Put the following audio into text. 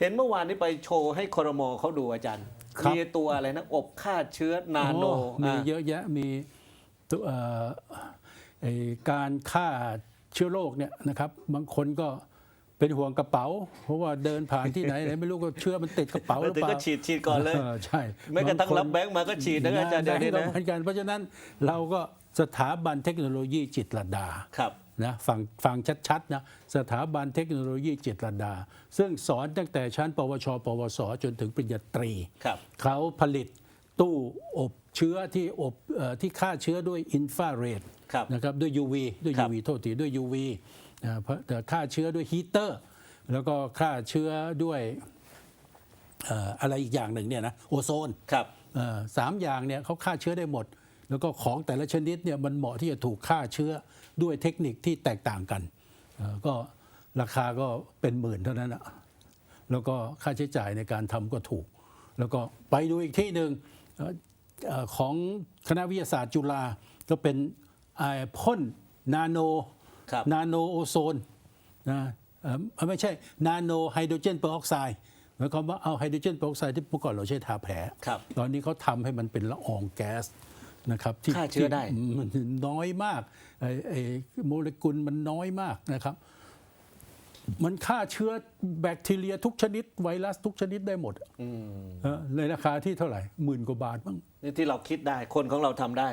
เห็นเมื่อวานนี้ไปโชว์ให้ครมเขาดูอาจารย์ ครับ มีตัวอะไรนะ อบฆ่าเชื้อนาโนโอ้มีอ่าเยอะแยะมีตัวเอ่อไอ้การฆ่าเชื้อโรคเนี่ยนะครับ บางคนก็เป็นห่วงกระเป๋า เพราะว่าเดินผ่านที่ไหน ไหนไม่รู้ก็เชื้อมันติดกระเป๋าหแล้วรือถึงเปก็ล่าฉีดฉีดก่อนเลยเออใช่แม้กระทั่งบาคนรับแบงค์มาก็ฉีดนะอาจารย์เดี๋ยวนี้ก็นะเหมือนกันเพราะฉะนั้นเราก็สถาบันเทคโนโลยีจิตรลดา ครับ นะฟังฟังชัดๆนะสถาบันเทคโนโลยีจิตรลดา ซึ่งสอนตั้งแต่ชั้น ปวช ปวส จนถึงปริญญาตรีครับเขาผลิตตู้อบเชื้อที่อบเออที่ฆ่าเชื้อด้วยอินฟราเรดครับนะครับด้วย UV ด้วยครับ UV โทษทีด้วย UV นะเพราะแต่ฆ่าเชื้อด้วยฮีเตอร์ แล้วก็ฆ่าเชื้อด้วยเอ่ออะไรอีกอย่างหนึ่งเนี่ยนะโอโซนครับเอ่อสามอย่างเนี่ยเขาฆ่าเชื้อได้หมด แล้วก็ของแต่ละชนิดเนี่ยมันเหมาะที่จะถูกฆ่าเชื้อด้วยเทคนิคที่แตกต่างกันเอ่อก็ราคาก็เป็นหมื่นเท่านั้นอะแล้วก็ค่าใช้จ่ายในการทำก็ถูก แล้วก็ไปดูอีกที่หนึ่งเอ่อเอ่อของคณะวิทยาศาสตร์จุฬาก็เป็นไอ้พ่นนาโนครับนาโนโอโซนนะเอ่อไม่ใช่นาโนไฮโดรเจนเปอร์ออกไซด์หมายความว่าเอาไฮโดรเจนเปอร์ออกไซด์ที่เมื่อก่อนเราใช้ทาแผลครับตอนนี้เขาทำให้มันเป็นละอองแก๊ส นะครับที่ฆ่าเชื้อได้ ที่มันน้อยมากไอ้ไอ้โมเลกุลมันน้อยมากนะครับ มันฆ่าเชื้อแบคทีเรียทุกชนิด ไวรัสทุกชนิดได้หมดเออในราคาที่เท่าไหร่หมื่นกว่าบาทมั้งนี่ที่เราคิดได้คนของเราทำได้